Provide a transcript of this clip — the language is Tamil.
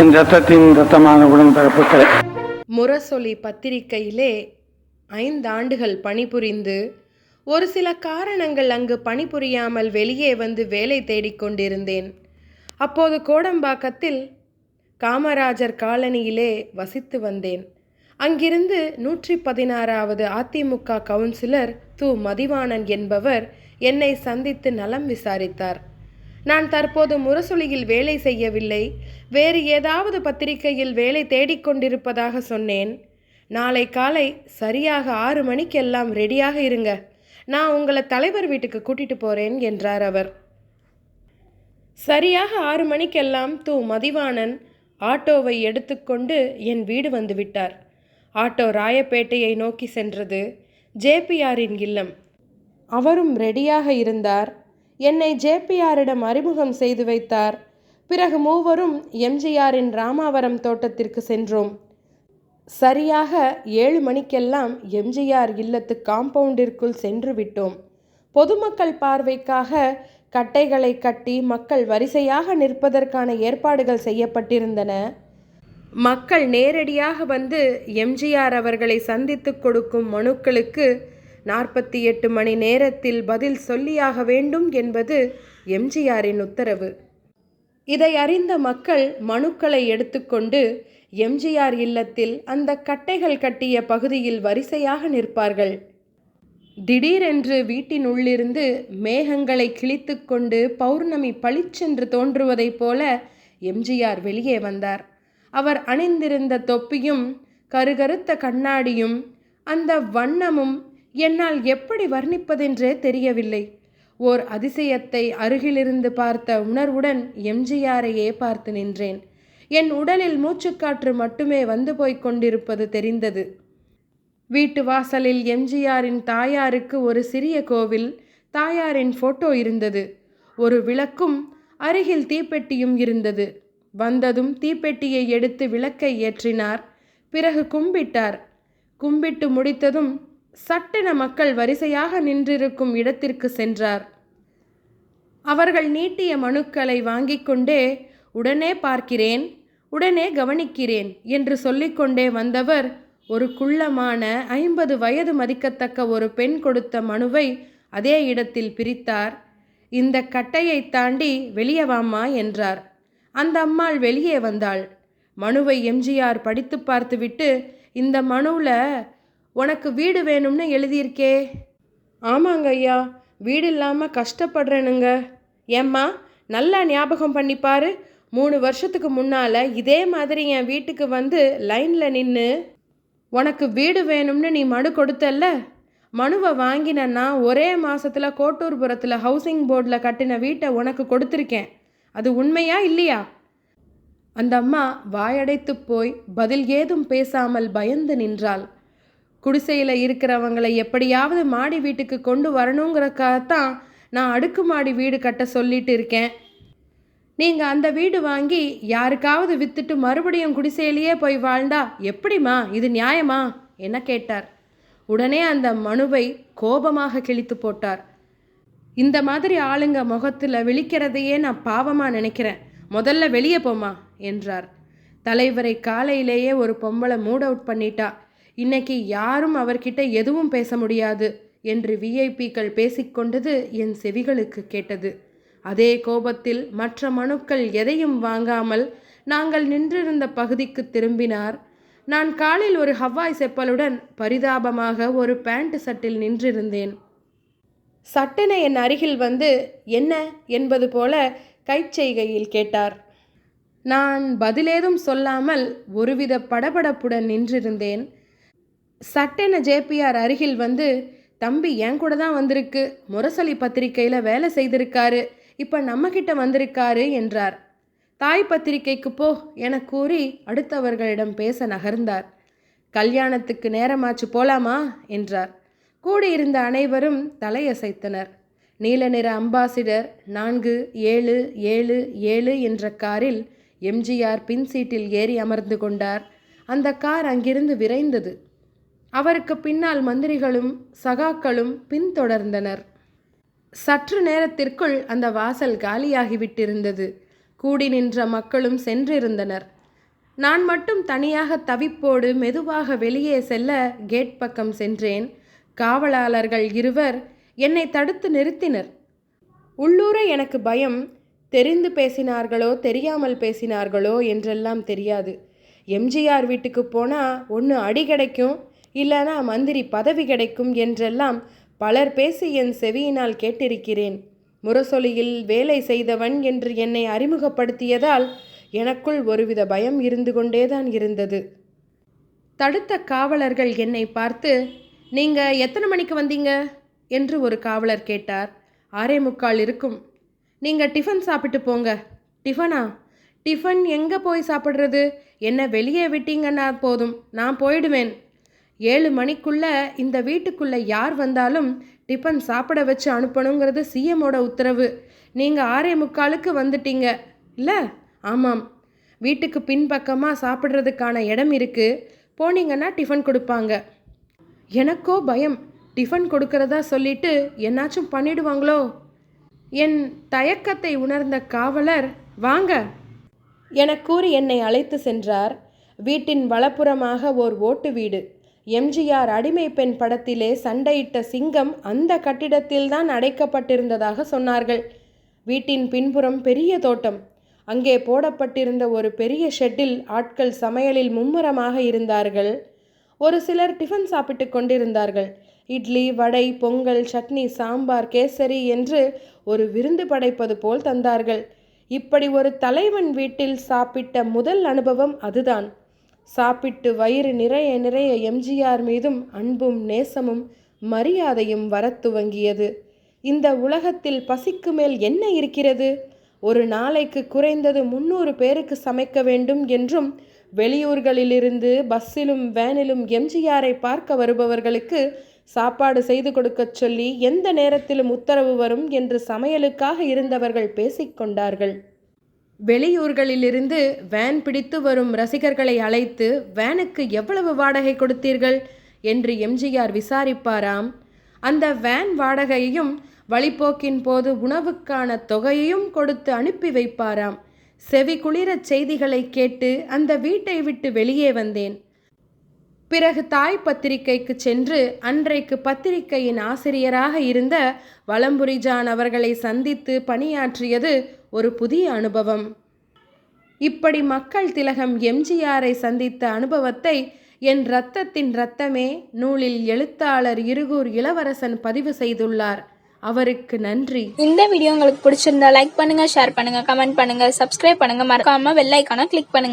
என் ரத்தத்தின் ரத்தமான உடன்பிறப்புகளே முரசொலி பத்திரிகையிலே ஐந்தாண்டுகள் பணிபுரிந்து ஒரு சில காரணங்கள் அங்கு பணிபுரியாமல் வெளியே வந்து வேலை தேடிக் கொண்டிருந்தேன். அப்போது கோடம்பாக்கத்தில் காமராஜர் காலனியிலே வசித்து வந்தேன். அங்கிருந்து நூற்றி பதினாறாவது அதிமுக கவுன்சிலர் து மதிவாணன் என்பவர் என்னை சந்தித்து நலம் விசாரித்தார். நான் தற்போது முரசொலியில் வேலை செய்யவில்லை. வேறு ஏதாவது பத்திரிகையில் வேலை தேடிக்கொண்டிருப்பதாக சொன்னேன். நாளை காலை சரியாக ஆறு மணிக்கெல்லாம் ரெடியாக இருங்க. நான் உங்களை தலைவர் வீட்டுக்கு கூட்டிட்டு போறேன் என்றார் அவர். சரியாக ஆறு மணிக்கெல்லாம் தூ மதிவாணன் ஆட்டோவை எடுத்துக்கொண்டு என் வீடு வந்துவிட்டார் ஆட்டோ ராயப்பேட்டையை நோக்கி சென்றது. ஜேபிஆரின் இல்லம். அவரும் ரெடியாக இருந்தார். என்னை ஜேபிஆரிடம் அறிமுகம் செய்து வைத்தார். பிறகு மூவரும் எம்ஜிஆரின் ராமாவரம் தோட்டத்திற்கு சென்றோம். சரியாக ஏழு மணிக்கெல்லாம் எம்ஜிஆர் இல்லத்து காம்பவுண்டிற்குள் சென்று விட்டோம். பொதுமக்கள் பார்வைக்காக கட்டைகளை கட்டி மக்கள் வரிசையாக நிற்பதற்கான ஏற்பாடுகள் செய்யப்பட்டிருந்தன. மக்கள் நேரடியாக வந்து எம்ஜிஆர் அவர்களை சந்தித்து கொடுக்கும் மனுக்களுக்கு நாற்பத்தி எட்டு மணி நேரத்தில் பதில் சொல்லியாக வேண்டும் என்பது எம்ஜிஆரின் உத்தரவு. இதை அறிந்த மக்கள் மனுக்களை எடுத்துக்கொண்டு எம்ஜிஆர் இல்லத்தில் அந்த கட்டைகள் கட்டிய பகுதியில் வரிசையாக நிற்பார்கள். திடீரென்று வீட்டின் உள்ளிருந்து மேகங்களை கிழித்துக்கொண்டு பௌர்ணமி பளிச்சென்று தோன்றுவதைப் போல எம்ஜிஆர் வெளியே வந்தார். அவர் அணிந்திருந்த தொப்பியும் கருகருத்த கண்ணாடியும் அந்த வண்ணமும் என்னால் எப்படி வர்ணிப்பதென்றே தெரியவில்லை. ஓர் அதிசயத்தை அருகிலிருந்து பார்த்த உணர்வுடன் எம்ஜிஆரையே பார்த்து நின்றேன். என் உடலில் மூச்சுக்காற்று மட்டுமே வந்து போய்க் கொண்டிருப்பது தெரிந்தது. வீட்டு வாசலில் எம்ஜிஆரின் தாயாருக்கு ஒரு சிறிய கோவில் தாயாரின் போட்டோ இருந்தது. ஒரு விளக்கும் அருகில் தீப்பெட்டியும் இருந்தது. வந்ததும் தீப்பெட்டியை எடுத்து விளக்கை ஏற்றினார். பிறகு கும்பிட்டார். கும்பிட்டு முடித்ததும் சட்டென மக்கள் வரிசையாக நின்றிருக்கும் இடத்திற்கு சென்றார். அவர்கள் நீட்டிய மனுக்களை வாங்கிக் கொண்டே உடனே பார்க்கிறேன் உடனே கவனிக்கிறேன் என்று சொல்லிக்கொண்டே வந்தவர் ஒரு குள்ளமான ஐம்பது வயது மதிக்கத்தக்க ஒரு பெண் கொடுத்த மனுவை அதே இடத்தில் பிரித்தார். இந்த கட்டையை தாண்டி வெளியே வாம்மா என்றார். அந்த அம்மாள் வெளியே வந்தாள். மனுவை எம்ஜிஆர் படித்து பார்த்துவிட்டு இந்த மனுவில் உனக்கு வீடு வேணும்னு எழுதியிருக்கே. ஆமாங்க ஐயா வீடு இல்லாமல் கஷ்டப்படுறேனுங்க. ஏம்மா நல்லா ஞாபகம் பண்ணிப்பாரு மூணு வருஷத்துக்கு முன்னால் இதே மாதிரி என் வீட்டுக்கு வந்து லைனில் நின்று உனக்கு வீடு வேணும்னு நீ மனு கொடுத்தல்ல? மனுவை வாங்கினன்னா ஒரே மாதத்தில் கோட்டூர்புரத்தில் ஹவுசிங் போர்டில் கட்டின வீட்டை உனக்கு கொடுத்துருக்கேன். அது உண்மையா இல்லையா? அந்த அம்மா வாயடைத்து போய் பதில் ஏதும் பேசாமல் பயந்து நின்றாள். குடிசையில் இருக்கிறவங்களை எப்படியாவது மாடி வீட்டுக்கு கொண்டு வரணுங்கிறக்காகத்தான் நான் அடுக்குமாடி வீடு கட்ட சொல்லிட்டு இருக்கேன். நீங்கள் அந்த வீடு வாங்கி யாருக்காவது விற்றுட்டு மறுபடியும் குடிசையிலேயே போய் வாழ்ந்தா எப்படிம்மா? இது நியாயமா? என கேட்டார். உடனே அந்த மனுவை கோபமாக கிழித்து போட்டார். இந்த மாதிரி ஆளுங்க முகத்தில் விழிக்கிறதையே நான் பாவமாக நினைக்கிறேன். முதல்ல வெளியே போமா என்றார். தலைவரை காலையிலேயே ஒரு பொம்பளை மூட் அவுட் பண்ணிட்டா. இன்னைக்கு யாரும் அவர்கிட்ட எதுவும் பேச முடியாது என்று விஐபிக்கள் பேசிக்கொண்டது என் செவிகளுக்கு கேட்டது. அதே கோபத்தில் மற்ற மனுக்கள் எதையும் வாங்காமல் நாங்கள் நின்றிருந்த பகுதிக்கு திரும்பினார். நான் காலில் ஒரு ஹவாய் செப்பலுடன் பரிதாபமாக ஒரு பேண்ட் சட்டில் நின்றிருந்தேன். சட்டென என் அருகில் வந்து என்ன? என்பது போல கைச்செய்கையில் கேட்டார். நான் பதிலேதும் சொல்லாமல் ஒருவித படபடப்புடன் நின்றிருந்தேன். சட்டென ஜேபிஆர் அருகில் வந்து தம்பி என் கூட தான் வந்திருக்கு. முரசொலி பத்திரிக்கையில் வேலை செய்திருக்காரு. இப்போ நம்மக்கிட்ட வந்திருக்காரு என்றார். தாய் பத்திரிக்கைக்கு போ என கூறி அடுத்தவர்களிடம் பேச நகர்ந்தார். கல்யாணத்துக்கு நேரமாச்சு போலாமா? என்றார். கூடியிருந்த அனைவரும் தலையசைத்தனர். நீல நிற அம்பாசிடர் நான்கு ஏழு ஏழு ஏழு என்ற காரில் எம்ஜிஆர் பின் சீட்டில் ஏறி அமர்ந்து கொண்டார். அந்த கார் அங்கிருந்து விரைந்தது. அவருக்கு பின்னால் மந்திரிகளும் சகாக்களும் பின்தொடர்ந்தனர். சற்று நேரத்திற்குள் அந்த வாசல் காலியாகிவிட்டிருந்தது. கூடி நின்ற மக்களும் சென்றிருந்தனர். நான் மட்டும் தனியாக தவிப்போடு மெதுவாக வெளியே செல்ல கேட் பக்கம் சென்றேன். காவலாளர்கள் இருவர் என்னை தடுத்து நிறுத்தினர். உள்ளூர எனக்கு பயம் தெரிந்து பேசினார்களோ தெரியாமல் பேசினார்களோ என்றெல்லாம் தெரியாது. எம்ஜிஆர் வீட்டுக்கு போனால் ஒன்று அடி கிடைக்கும் இல்லைனா மந்திரி பதவி கிடைக்கும் என்றெல்லாம் பலர் பேசி என் செவியினால் கேட்டிருக்கிறேன். முரசொலியில் வேலை செய்தவன் என்று என்னை அறிமுகப்படுத்தியதால் எனக்குள் ஒருவித பயம் இருந்து கொண்டேதான் இருந்தது. தடுத்த காவலர்கள் என்னை பார்த்து நீங்க எத்தனை மணிக்கு வந்தீங்க? என்று ஒரு காவலர் கேட்டார். ஆறே முக்கால் இருக்கும். நீங்க டிஃபன் சாப்பிட்டு போங்க. டிஃபனா? டிஃபன் எங்கே போய் சாப்பிட்றது? என்ன வெளியே விட்டீங்கன்னா போதும். நான் போயிடுவேன். ஏழு மணிக்குள்ள இந்த வீட்டுக்குள்ள யார் வந்தாலும் டிஃபன் சாப்பிட வச்சு அனுப்பணுங்கிறது சிஎம்மோட உத்தரவு. நீங்கள் ஆறே முக்காலுக்கு வந்துட்டீங்க. இல்லை? ஆமாம். வீட்டுக்கு பின்பக்கமாக சாப்பிட்றதுக்கான இடம் இருக்குது போனீங்கன்னா டிஃபன் கொடுப்பாங்க. எனக்கோ பயம். டிஃபன் கொடுக்கறதா சொல்லிட்டு என்னாச்சும் பண்ணிடுவாங்களோ? என் தயக்கத்தை உணர்ந்த காவலர் வாங்க. எனக் கூறி என்னை அழைத்து சென்றார். வீட்டின் வலப்புறமாக ஓர் ஓட்டு வீடு. எம்ஜிஆர் அடிமை பெண் படத்திலே சண்டையிட்ட சிங்கம் அந்த கட்டிடத்தில்தான் அடைக்கப்பட்டிருந்ததாக சொன்னார்கள். வீட்டின் பின்புறம் பெரிய தோட்டம். அங்கே போடப்பட்டிருந்த ஒரு பெரிய ஷெட்டில் ஆட்கள் சமையலில் மும்முரமாக இருந்தார்கள். ஒரு சிலர் டிஃபன் சாப்பிட்டு கொண்டிருந்தார்கள். இட்லி வடை பொங்கல் சட்னி சாம்பார் கேசரி என்று ஒரு விருந்து படைப்பது போல் தந்தார்கள். இப்படி ஒரு தலைவன் வீட்டில் சாப்பிட்ட முதல் அனுபவம் அதுதான். சாப்பிட்டு வயிறு நிறைய நிறைய எம்ஜிஆர் மீதும் அன்பும் நேசமும் மரியாதையும் வரத் துவங்கியது. இந்த உலகத்தில் பசிக்கு மேல் என்ன இருக்கிறது? ஒரு நாளைக்கு குறைந்தது முன்னூறு பேருக்கு சமைக்க வேண்டும் என்றும் வெளியூர்களிலிருந்து பஸ்ஸிலும் வேனிலும் எம்ஜிஆரை பார்க்க வருபவர்களுக்கு சாப்பாடு செய்து கொடுக்கச் சொல்லி எந்த நேரத்திலும் உத்தரவு வரும் என்று சமையலுக்காக இருந்தவர்கள் பேசிக்கொண்டார்கள் வெளியூர்களிலிருந்து வேன் பிடித்து வரும் ரசிகர்களை அழைத்து வேனுக்கு எவ்வளவு வாடகை கொடுத்தீர்கள்? என்று எம்ஜிஆர் விசாரிப்பாராம். அந்த வேன் வாடகையையும் வழிப்போக்கின் போது உணவுக்கான தொகையையும் கொடுத்து அனுப்பி வைப்பாராம். செவி குளிரச் செய்திகளை கேட்டு அந்த வீட்டை விட்டு வெளியே வந்தேன். பிறகு தாய் பத்திரிகைக்கு சென்று அன்றைக்கு பத்திரிகையின் ஆசிரியராக இருந்த வலம்புரிஜான் அவர்களை சந்தித்து பணியாற்றியது ஒரு புதிய அனுபவம். இப்படி மக்கள் திலகம் எம்ஜிஆரை சந்தித்த அனுபவத்தை என் இரத்தத்தின் இரத்தமே நூலில் எழுத்தாளர் இருகூர் இளவரசன் பதிவு செய்துள்ளார். அவருக்கு நன்றி. இந்த வீடியோ உங்களுக்கு பிடிச்சிருந்தா லைக் பண்ணுங்க ஷேர் பண்ணுங்க கமெண்ட் பண்ணுங்க சப்ஸ்கிரைப் பண்ணுங்க. மறக்காம வெள்ளைக்கான கிளிக் பண்ணுங்க.